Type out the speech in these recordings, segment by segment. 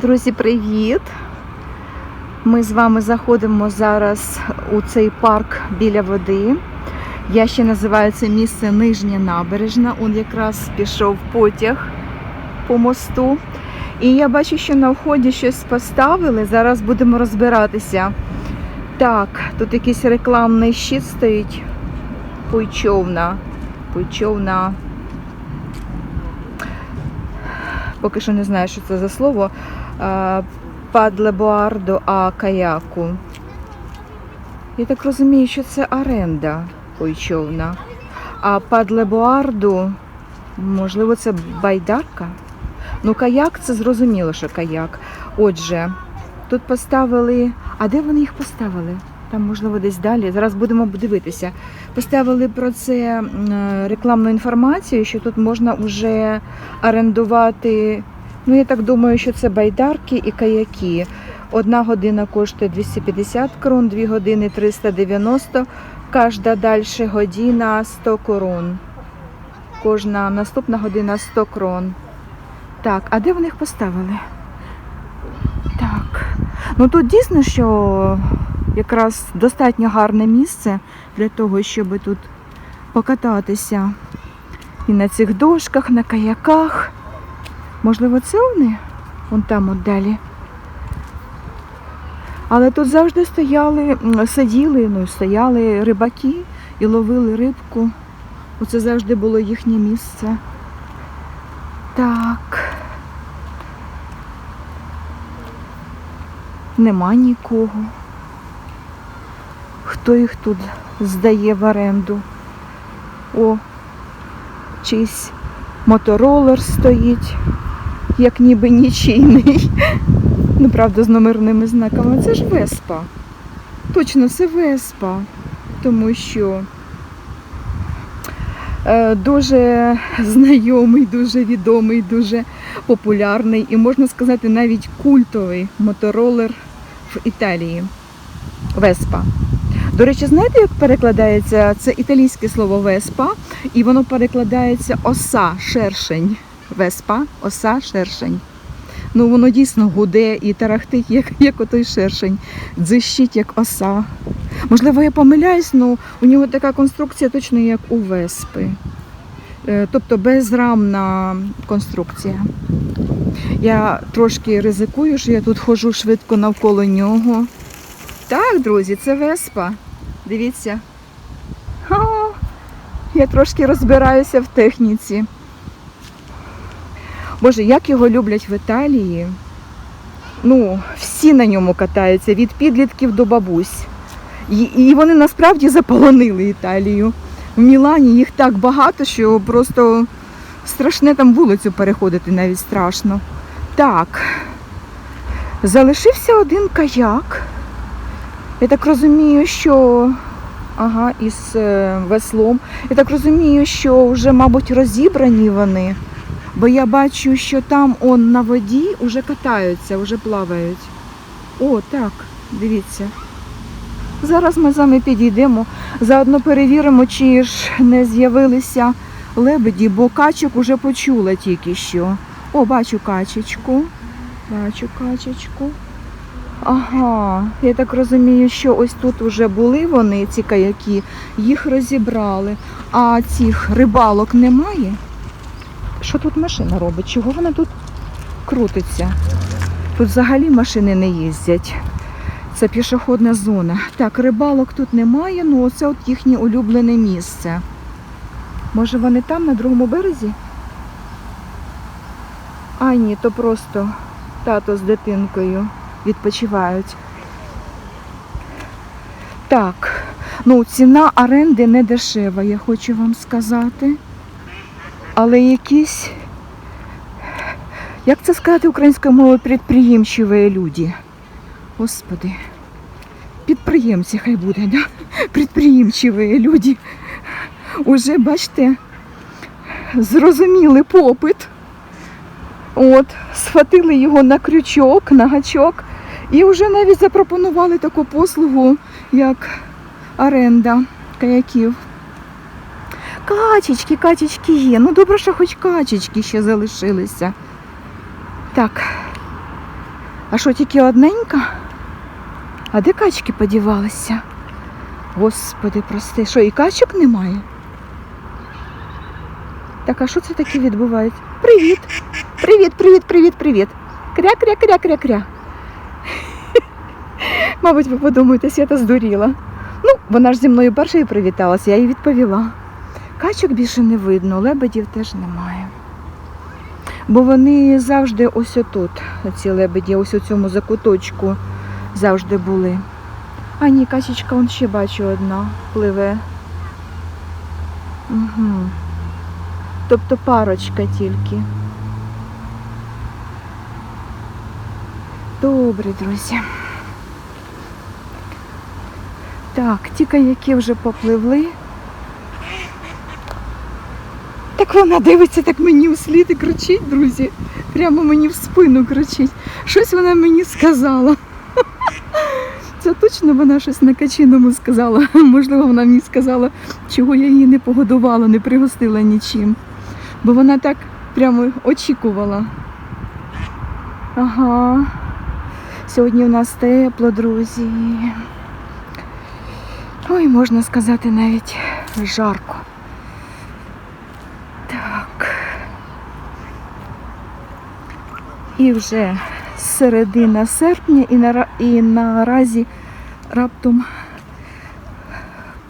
Друзі, привіт! Ми з вами заходимо зараз у цей парк біля води. Я ще називаю це місце Нижня Набережна. Он якраз пішов потяг по мосту. І я бачу, що на вході щось поставили. Зараз будемо розбиратися. Так, тут якийсь рекламний щит стоїть. Пуйчовна. Пуйчовна. Поки що не знаю, що це за слово. Е, Падлебуардо а каяку. Я так розумію, що це оренда пойчовна. А падлебуарду, можливо, це байдарка? Ну, каяк це зрозуміло, що каяк. Отже, тут поставили. А де вони їх поставили? Там, можливо, десь далі. Зараз будемо дивитися. Поставили про це е, рекламну інформацію, що тут можна вже орендувати. Ну, я так думаю, що це байдарки і каяки. Одна година коштує 250 крон, дві години 390, кожна далі година 100 крон. Кожна наступна година 100 крон. Так, а де вони їх поставили? Так. Ну тут дійсно, що якраз достатньо гарне місце для того, щоб тут покататися. І на цих дошках, на каяках. Можливо, це вони? Вон там от далі. Але тут завжди стояли, сиділи, ну, стояли рибаки і ловили рибку. Оце завжди було їхнє місце. Так. Нема нікого. Хто їх тут здає в оренду? О, чийсь моторолер стоїть, як ніби нічийний. Ну, правда, з номерними знаками. Це ж Веспа. Точно, це Веспа. Тому що е, дуже знайомий, дуже відомий, дуже популярний і, можна сказати, навіть культовий моторолер в Італії. Веспа. До речі, знаєте, як перекладається це італійське слово веспа, і воно перекладається оса, шершень. Веспа, оса, шершень. Ну, воно дійсно гуде і тарахтить, як, як отой шершень, дзищить, як оса. Можливо, я помиляюсь, але у нього така конструкція точно як у веспи. Е, Тобто безрамна конструкція. Я трошки ризикую, що я тут ходжу швидко навколо нього. Так, друзі, це веспа. Дивіться. Я трошки розбираюся в техніці. Боже, як його люблять в Італії. Ну, всі на ньому катаються, від підлітків до бабусь. І, і вони насправді заполонили Італію. В Мілані їх так багато, що просто страшне там вулицю переходити навіть страшно. Так. Залишився один каяк. Я так розумію, що ага, із е, веслом. Я так розумію, що вже, мабуть, розібрані вони. Бо я бачу, що там он на воді вже катаються, вже плавають. О, так, дивіться. Зараз ми з вами підійдемо, заодно перевіримо, чи ж не з'явилися лебеді, бо качок уже почула тільки що. О, бачу качечку. Бачу качечку. Ага, я так розумію, що ось тут вже були вони, ці каяки, їх розібрали, а цих рибалок немає. Що тут машина робить? Чого вона тут крутиться? Тут взагалі машини не їздять. Це пішохідна зона. Так, рибалок тут немає, ну оце от їхнє улюблене місце. Може вони там, на другому березі? А ні, то просто тато з дитинкою відпочивають. Так, ну ціна оренди не дешева, я хочу вам сказати. Але якісь, як це сказати українською мовою, підприємчиві люди. Господи, підприємці хай буде, да? підприємчиві люди. Уже, бачите, зрозуміли попит. От, схватили його на крючок, на гачок і вже навіть запропонували таку послугу, як оренда каяків. Качечки, качечки є. Ну добре, що хоч качечки ще залишилися. Так. А що тільки одненька? А де качки подівалися? Господи, прости, що і качок немає? Так, а що це таке відбувається? Привіт! Привіт, привіт, привіт, привіт! Кря-кря-кря-кря-кря. Мабуть, ви подумаєте, Свята здуріла. Ну, вона ж зі мною першою привіталася, я їй відповіла. Качок більше не видно, лебедів теж немає. Бо вони завжди ось отут, ці лебеді, ось у цьому закуточку завжди були. А ні, качечка, он ще бачу одна пливе. Угу. Тобто парочка тільки. Добре, друзі. Так, тільки які вже попливли. Так вона дивиться так мені у слід і кричить, друзі. Прямо мені в спину кричить. Щось вона мені сказала. Це точно вона щось на качиному сказала. Можливо, вона мені сказала, чого я її не погодувала, не пригостила нічим. Бо вона так прямо очікувала. Ага. Сьогодні у нас тепло, друзі. Ой, можна сказати, навіть жарко. Так. І вже середина серпня і, нара... і наразі раптом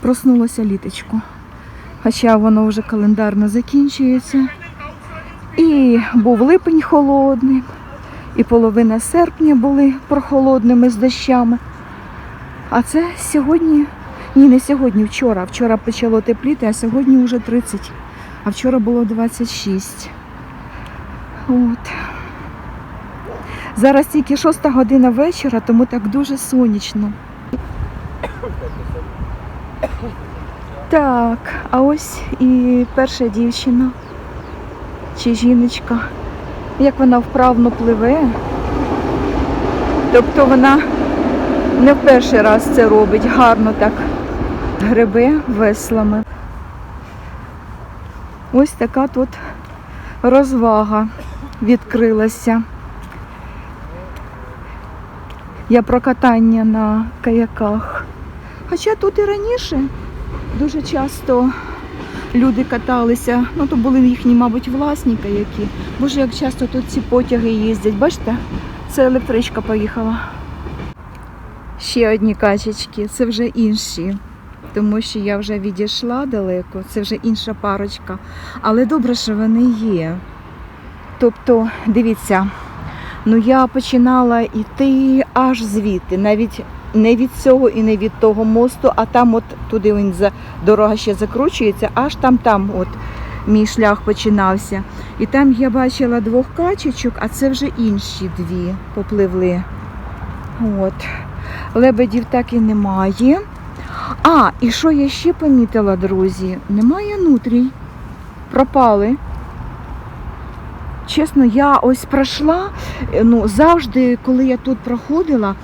проснулося літочко. Хоча воно вже календарно закінчується. І був липень холодний, і половина серпня були прохолодними з дощами. А це сьогодні, ні, не сьогодні, вчора. Вчора почало тепліти, а сьогодні вже 30, а вчора було 26. От. Зараз тільки 6 година вечора, тому так дуже сонячно. Так, а ось і перша дівчина чи жіночка. Як вона вправно пливе. Тобто вона не в перший раз це робить, гарно так гребе веслами. Ось така тут розвага відкрилася. Я про катання на каяках. Хоча тут і раніше дуже часто люди каталися, ну то були їхні, мабуть, власні каяки. Боже, як часто тут ці потяги їздять. Бачите, це електричка поїхала. Ще одні качечки, це вже інші. Тому що я вже відійшла далеко, це вже інша парочка. Але добре, що вони є. Тобто, дивіться, ну я починала йти аж звідти, навіть не від цього і не від того мосту, а там, от туди він за дорога ще закручується, аж там там от мій шлях починався. І там я бачила двох качечок, а це вже інші дві попливли. От. Лебедів так і немає. А, і що я ще помітила, друзі? Немає нутрій. Пропали. Чесно, я ось пройшла, е, ну, завжди, коли я тут проходила,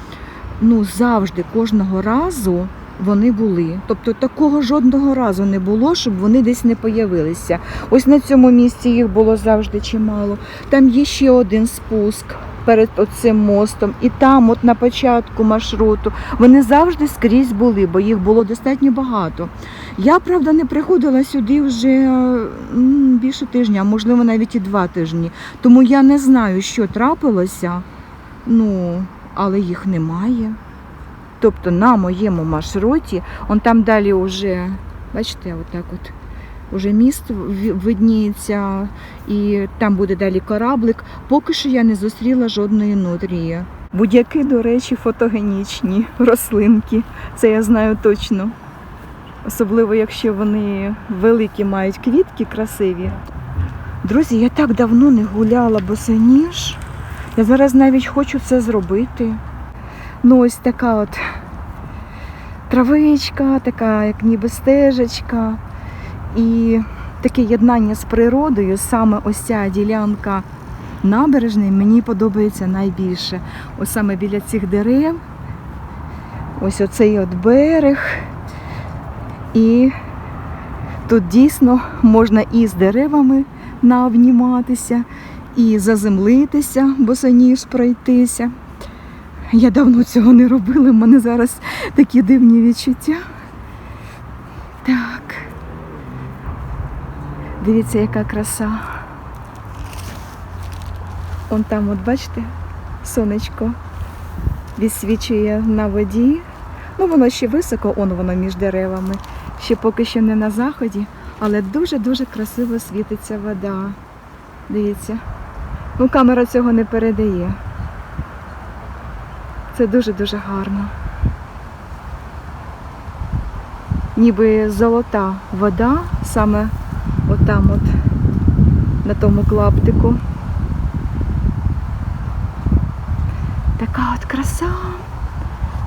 ну, завжди, кожного разу вони були. Тобто такого жодного разу не було, щоб вони десь не появилися. Ось на цьому місці їх було завжди чимало. Там є ще один спуск перед цим мостом, і там, от на початку маршруту, вони завжди скрізь були, бо їх було достатньо багато. Я, правда, не приходила сюди вже більше тижня, можливо навіть і два тижні. Тому я не знаю, що трапилося, ну, але їх немає. Тобто на моєму маршруті, он там далі вже, бачите, отак от. Уже міст видніється, і там буде далі кораблик. Поки що я не зустріла жодної нутрії. Будь-які, до речі, фотогенічні рослинки. Це я знаю точно. Особливо, якщо вони великі мають квітки красиві. Друзі, я так давно не гуляла босоніж. Я зараз навіть хочу це зробити. Ну, ось така от травичка, така, як ніби стежечка. І таке єднання з природою, саме ось ця ділянка набережної мені подобається найбільше. Ось саме біля цих дерев. Ось оцей от берег. І тут дійсно можна і з деревами навніматися, і заземлитися, босоніж пройтися. Я давно цього не робила, в мене зараз такі дивні відчуття. Так. Дивіться, яка краса. Он там, от бачите, сонечко відсвічує на воді. Ну, воно ще високо, он воно між деревами. Ще поки що не на заході, але дуже-дуже красиво світиться вода. Дивіться. Ну, камера цього не передає. Це дуже-дуже гарно. Ніби золота вода, саме отам от, на тому клаптику. Така от краса.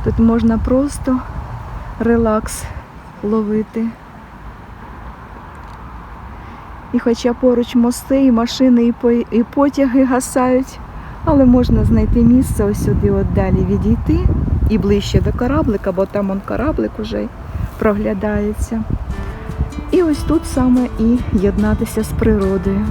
Тут можна просто релакс ловити. І хоча поруч мости, і машини, і, потяги гасають, але можна знайти місце ось сюди от далі відійти і ближче до кораблика, бо там он кораблик уже проглядається. І ось тут саме і єднатися з природою.